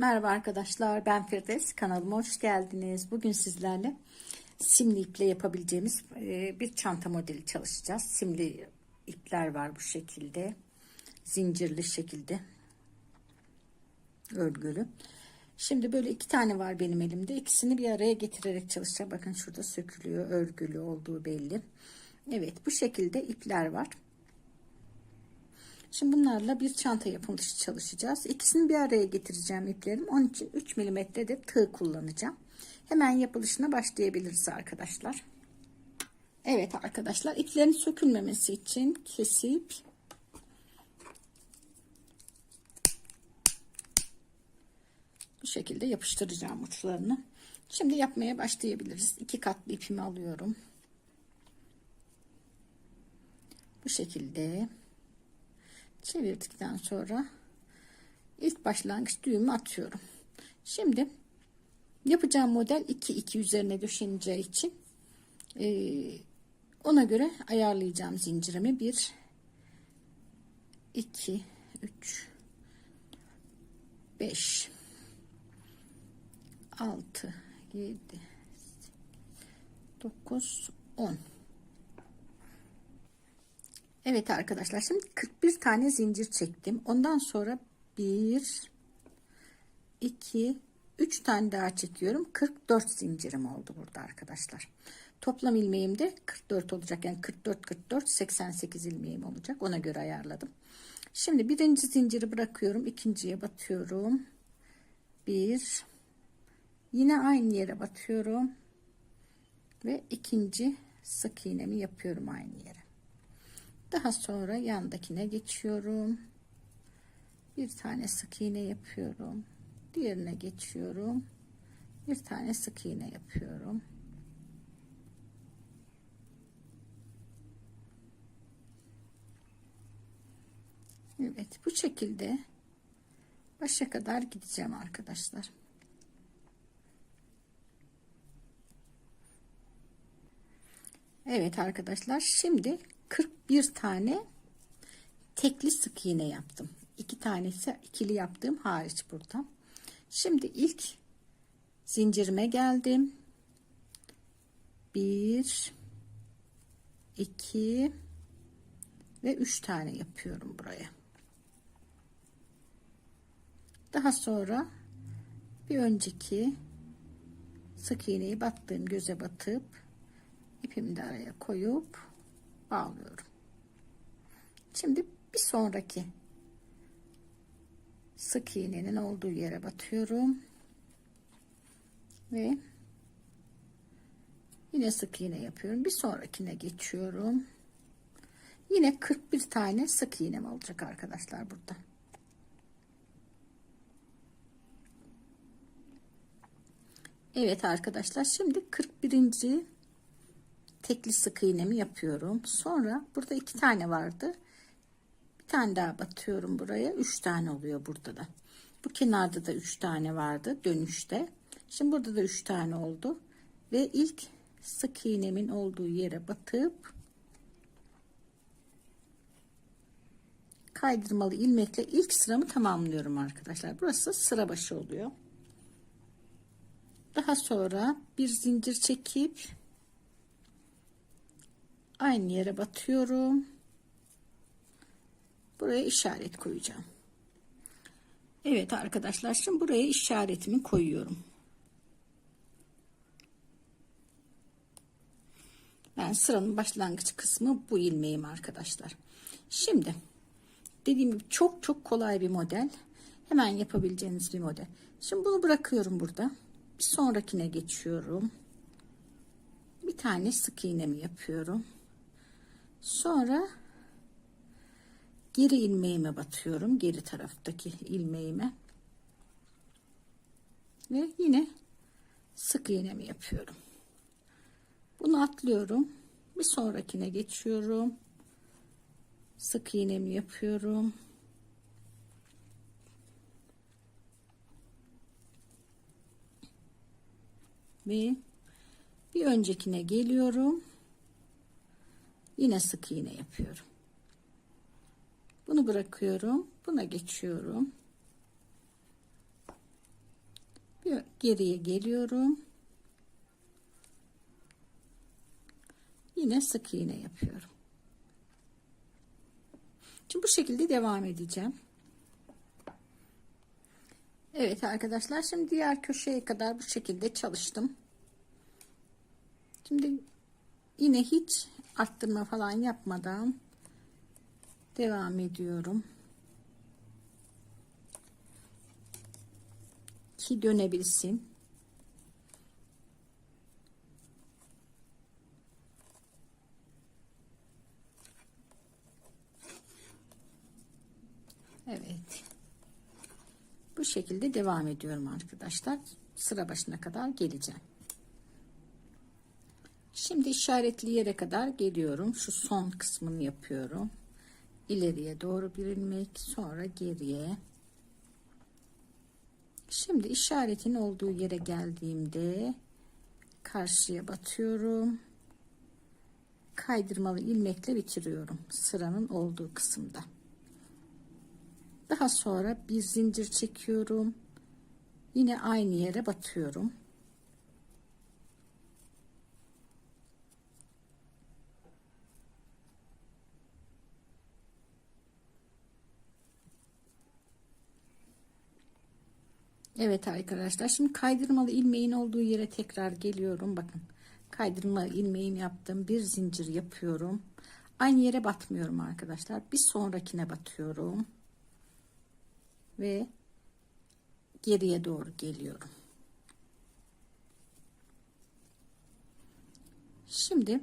Merhaba arkadaşlar ben Firdevs kanalıma hoş geldiniz. Bugün sizlerle simli iple yapabileceğimiz e, bir çanta modeli çalışacağız. Simli ipler var bu şekilde. Zincirli şekilde. Örgülü. Şimdi böyle iki tane var benim elimde. İkisini bir araya getirerek çalışacağım. Bakın şurada sökülüyor. Örgülü olduğu belli. Evet bu şekilde ipler var. Şimdi bunlarla bir çanta yapılışı çalışacağız. İkisini bir araya getireceğim iplerim. Onun için 3 mm de tığ kullanacağım. Hemen yapılışına başlayabiliriz arkadaşlar. Evet arkadaşlar iplerin sökülmemesi için kesip bu şekilde yapıştıracağım uçlarını. Şimdi yapmaya başlayabiliriz. İki katlı ipimi alıyorum. Bu şekilde çevirdikten sonra ilk başlangıç düğümü atıyorum. Şimdi yapacağım model 2 2 üzerine döşeneceği için e, ona göre ayarlayacağım zincirimi 1 2 3 5 6 7 9 10 Evet arkadaşlar şimdi 41 tane zincir çektim. Ondan sonra 1 2 3 tane daha çekiyorum. 44 zincirim oldu burada arkadaşlar. Toplam ilmeğim de 44 olacak. Yani 44 44 88 ilmeğim olacak. Ona göre ayarladım. Şimdi birinci zinciri bırakıyorum. ikinciye batıyorum. 1 Yine aynı yere batıyorum. Ve ikinci sık iğnemi yapıyorum aynı yere. Daha sonra yandakine geçiyorum. Bir tane sık iğne yapıyorum. Diğerine geçiyorum. Bir tane sık iğne yapıyorum. Evet bu şekilde başa kadar gideceğim arkadaşlar. Evet arkadaşlar şimdi 41 tane tekli sık iğne yaptım. İki tanesi ikili yaptığım hariç burada. Şimdi ilk zincirime geldim. 1 2 ve 3 tane yapıyorum buraya. Daha sonra bir önceki sık iğneyi battığım göze batıp ipimi de araya koyup bağlıyorum. Şimdi bir sonraki sık iğnenin olduğu yere batıyorum. Ve yine sık iğne yapıyorum. Bir sonrakine geçiyorum. Yine 41 tane sık iğnem olacak arkadaşlar burada. Evet arkadaşlar şimdi 41 tekli sık iğnemi yapıyorum. Sonra burada iki tane vardı. Bir tane daha batıyorum buraya. Üç tane oluyor burada da. Bu kenarda da üç tane vardı dönüşte. Şimdi burada da üç tane oldu. Ve ilk sık iğnemin olduğu yere batıp kaydırmalı ilmekle ilk sıramı tamamlıyorum arkadaşlar. Burası sıra başı oluyor. Daha sonra bir zincir çekip aynı yere batıyorum. Buraya işaret koyacağım. Evet arkadaşlar şimdi buraya işaretimi koyuyorum. Ben sıranın başlangıç kısmı bu ilmeğim arkadaşlar. Şimdi dediğim gibi çok çok kolay bir model. Hemen yapabileceğiniz bir model. Şimdi bunu bırakıyorum burada. Bir sonrakine geçiyorum. Bir tane sık iğnemi yapıyorum. Sonra geri ilmeğime batıyorum. Geri taraftaki ilmeğime. Ve yine sık iğnemi yapıyorum. Bunu atlıyorum. Bir sonrakine geçiyorum. Sık iğnemi yapıyorum. Ve bir öncekine geliyorum yine sık iğne yapıyorum bunu bırakıyorum buna geçiyorum Bir geriye geliyorum. Yine sık iğne yapıyorum. Şimdi bu şekilde devam edeceğim. Evet arkadaşlar şimdi diğer köşeye kadar bu şekilde çalıştım. Şimdi yine hiç arttırma falan yapmadan devam ediyorum. Ki dönebilsin. Evet. Bu şekilde devam ediyorum arkadaşlar. Sıra başına kadar geleceğim. Şimdi işaretli yere kadar geliyorum. Şu son kısmını yapıyorum. İleriye doğru bir ilmek, sonra geriye. Şimdi işaretin olduğu yere geldiğimde karşıya batıyorum. Kaydırmalı ilmekle bitiriyorum sıranın olduğu kısımda. Daha sonra bir zincir çekiyorum. Yine aynı yere batıyorum. Evet arkadaşlar şimdi kaydırmalı ilmeğin olduğu yere tekrar geliyorum. Bakın kaydırma ilmeğimi yaptım bir zincir yapıyorum. Aynı yere batmıyorum arkadaşlar bir sonrakine batıyorum. Ve geriye doğru geliyorum. Şimdi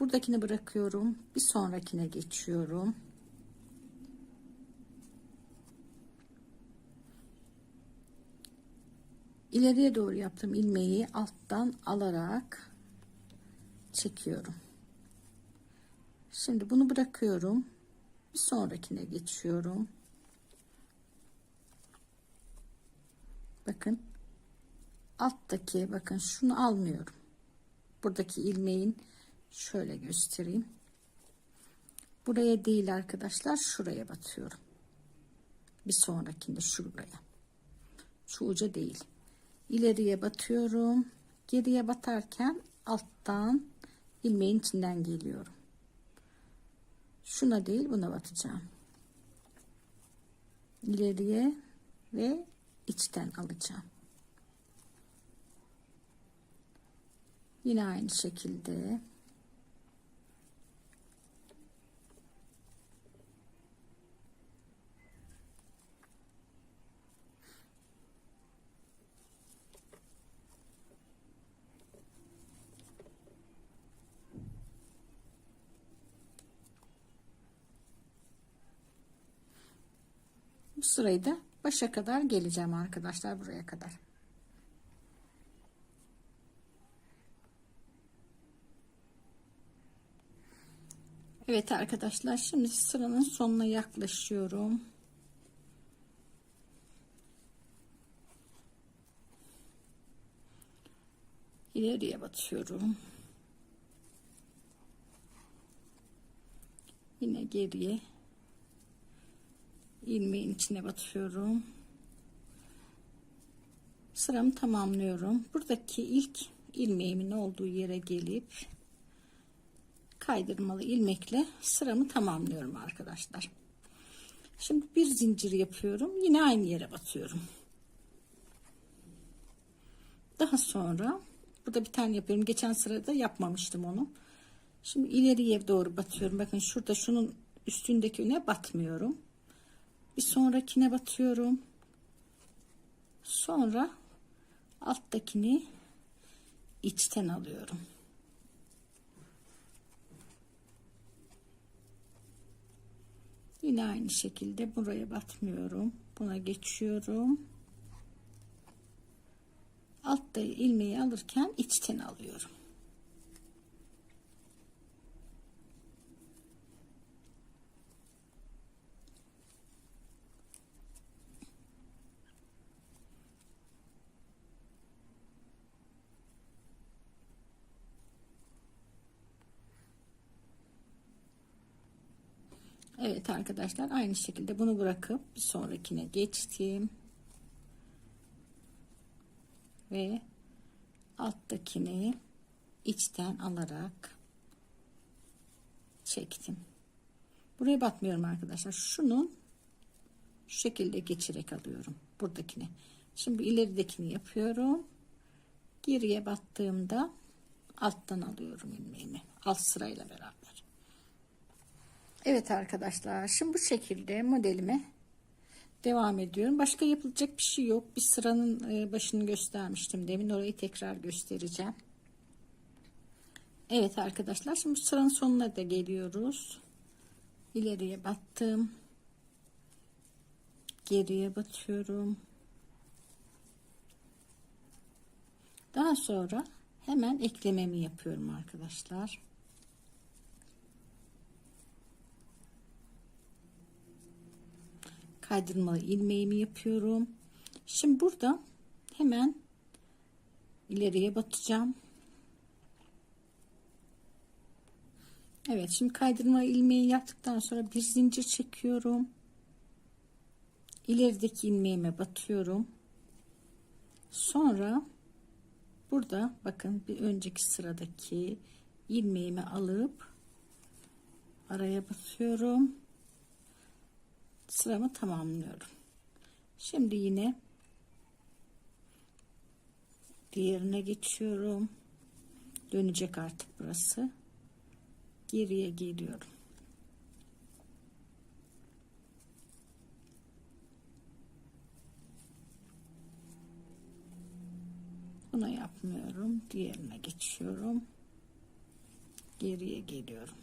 buradakini bırakıyorum bir sonrakine geçiyorum ileriye doğru yaptığım ilmeği alttan alarak çekiyorum. Şimdi bunu bırakıyorum. Bir sonrakine geçiyorum. Bakın alttaki bakın şunu almıyorum. Buradaki ilmeğin şöyle göstereyim. Buraya değil arkadaşlar şuraya batıyorum. Bir sonrakinde şuraya. Şu uca değil ileriye batıyorum. Geriye batarken alttan ilmeğin içinden geliyorum. Şuna değil buna batacağım. İleriye ve içten alacağım. Yine aynı şekilde Bu sırayı da başa kadar geleceğim arkadaşlar buraya kadar. Evet arkadaşlar şimdi sıranın sonuna yaklaşıyorum. İleriye batıyorum. Yine geriye ilmeğin içine batıyorum. Sıramı tamamlıyorum. Buradaki ilk ilmeğimin olduğu yere gelip kaydırmalı ilmekle sıramı tamamlıyorum arkadaşlar. Şimdi bir zincir yapıyorum. Yine aynı yere batıyorum. Daha sonra burada bir tane yapıyorum. Geçen sırada yapmamıştım onu. Şimdi ileriye doğru batıyorum. Bakın şurada şunun üstündekine batmıyorum bir sonrakine batıyorum. Sonra alttakini içten alıyorum. Yine aynı şekilde buraya batmıyorum. Buna geçiyorum. Altta ilmeği alırken içten alıyorum Evet arkadaşlar aynı şekilde bunu bırakıp bir sonrakine geçtim. ve alttakini içten alarak çektim. Buraya batmıyorum arkadaşlar. Şunun şu şekilde geçirerek alıyorum buradakini. Şimdi ileridekini yapıyorum. Geriye battığımda alttan alıyorum ilmeğimi. Alt sırayla beraber. Evet arkadaşlar şimdi bu şekilde modelime devam ediyorum. Başka yapılacak bir şey yok. Bir sıranın e, başını göstermiştim demin. Orayı tekrar göstereceğim. Evet arkadaşlar şimdi sıranın sonuna da geliyoruz. İleriye battım. Geriye batıyorum. Daha sonra hemen eklememi yapıyorum arkadaşlar. Kaydırmalı ilmeğimi yapıyorum. Şimdi burada hemen ileriye batacağım. Evet şimdi kaydırma ilmeği yaptıktan sonra bir zincir çekiyorum. İlerideki ilmeğime batıyorum. Sonra burada bakın bir önceki sıradaki ilmeğimi alıp araya batıyorum. Sıramı tamamlıyorum. Şimdi yine diğerine geçiyorum. Dönecek artık burası geriye geliyorum. Bunu yapmıyorum. Diğerine geçiyorum. Geriye geliyorum.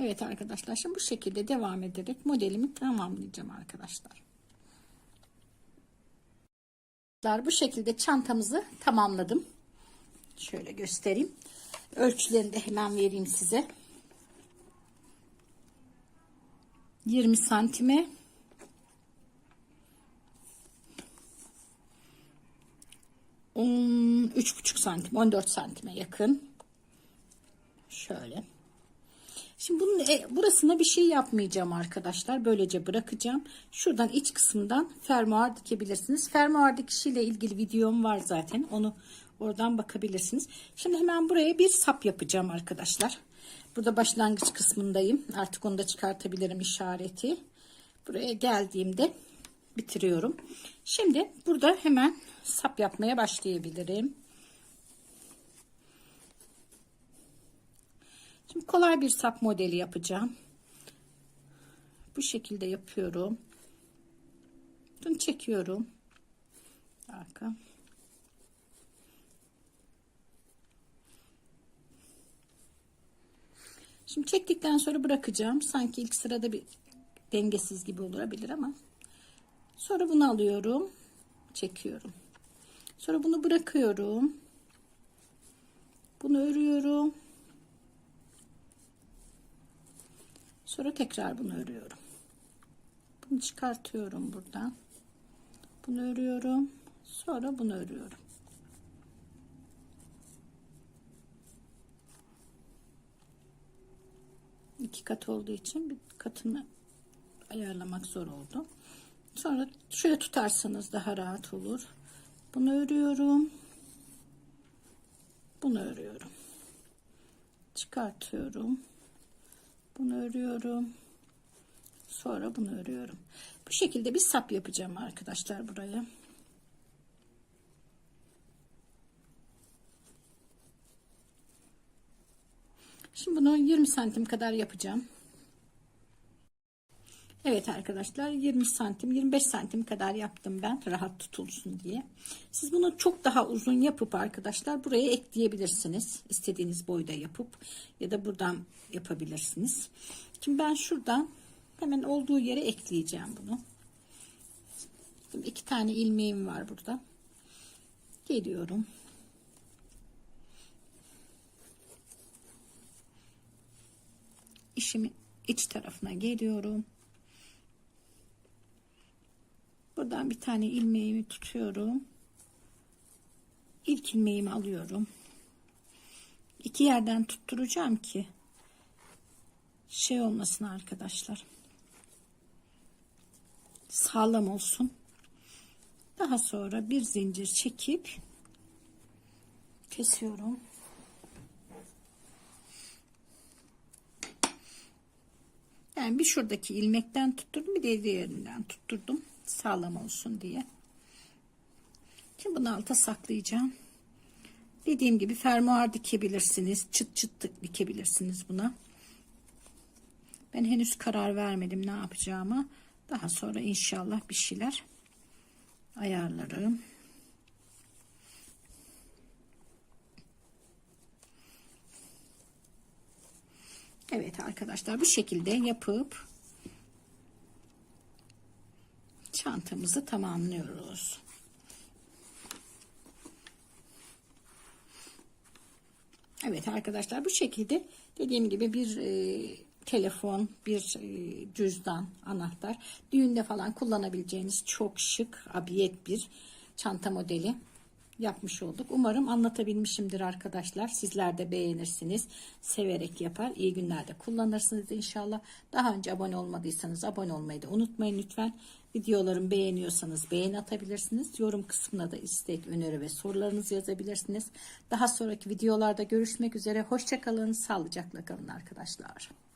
Evet arkadaşlar şimdi bu şekilde devam ederek modelimi tamamlayacağım arkadaşlar. Bu şekilde çantamızı tamamladım. Şöyle göstereyim. Ölçülerini de hemen vereyim size. 20 santime 13,5 santim 14 santime yakın. Şöyle. Şimdi bunun e, burasına bir şey yapmayacağım arkadaşlar. Böylece bırakacağım. Şuradan iç kısımdan fermuar dikebilirsiniz. Fermuar dikişiyle ilgili videom var zaten. Onu oradan bakabilirsiniz. Şimdi hemen buraya bir sap yapacağım arkadaşlar. Burada başlangıç kısmındayım. Artık onu da çıkartabilirim işareti. Buraya geldiğimde bitiriyorum. Şimdi burada hemen sap yapmaya başlayabilirim. Şimdi kolay bir sap modeli yapacağım. Bu şekilde yapıyorum. Bunu çekiyorum. Arka. Şimdi çektikten sonra bırakacağım. Sanki ilk sırada bir dengesiz gibi olabilir ama. Sonra bunu alıyorum. Çekiyorum. Sonra bunu bırakıyorum. Bunu örüyorum. Sonra tekrar bunu örüyorum. Bunu çıkartıyorum buradan. Bunu örüyorum. Sonra bunu örüyorum. İki kat olduğu için bir katını ayarlamak zor oldu. Sonra şöyle tutarsanız daha rahat olur. Bunu örüyorum. Bunu örüyorum. Çıkartıyorum. Bunu örüyorum. Sonra bunu örüyorum. Bu şekilde bir sap yapacağım arkadaşlar buraya. Şimdi bunu 20 santim kadar yapacağım. Evet arkadaşlar 20 santim 25 santim kadar yaptım ben rahat tutulsun diye. Siz bunu çok daha uzun yapıp arkadaşlar buraya ekleyebilirsiniz. İstediğiniz boyda yapıp ya da buradan yapabilirsiniz. Şimdi ben şuradan hemen olduğu yere ekleyeceğim bunu. Şimdi iki tane ilmeğim var burada. Geliyorum. İşimi iç tarafına geliyorum. Buradan bir tane ilmeğimi tutuyorum. İlk ilmeğimi alıyorum. İki yerden tutturacağım ki şey olmasın arkadaşlar. sağlam olsun. Daha sonra bir zincir çekip kesiyorum. Yani bir şuradaki ilmekten tutturdum bir de diğerinden tutturdum sağlam olsun diye. Şimdi bunu alta saklayacağım. Dediğim gibi fermuar dikebilirsiniz. Çıt çıt dikebilirsiniz buna. Ben henüz karar vermedim ne yapacağımı. Daha sonra inşallah bir şeyler ayarlarım. Evet arkadaşlar bu şekilde yapıp çantamızı tamamlıyoruz. Evet arkadaşlar bu şekilde dediğim gibi bir e, telefon, bir e, cüzdan, anahtar düğünde falan kullanabileceğiniz çok şık, abiyet bir çanta modeli yapmış olduk. Umarım anlatabilmişimdir arkadaşlar. Sizler de beğenirsiniz. Severek yapar. İyi günlerde kullanırsınız inşallah. Daha önce abone olmadıysanız abone olmayı da unutmayın lütfen. Videolarımı beğeniyorsanız beğeni atabilirsiniz. Yorum kısmına da istek, öneri ve sorularınızı yazabilirsiniz. Daha sonraki videolarda görüşmek üzere. Hoşçakalın. Sağlıcakla kalın arkadaşlar.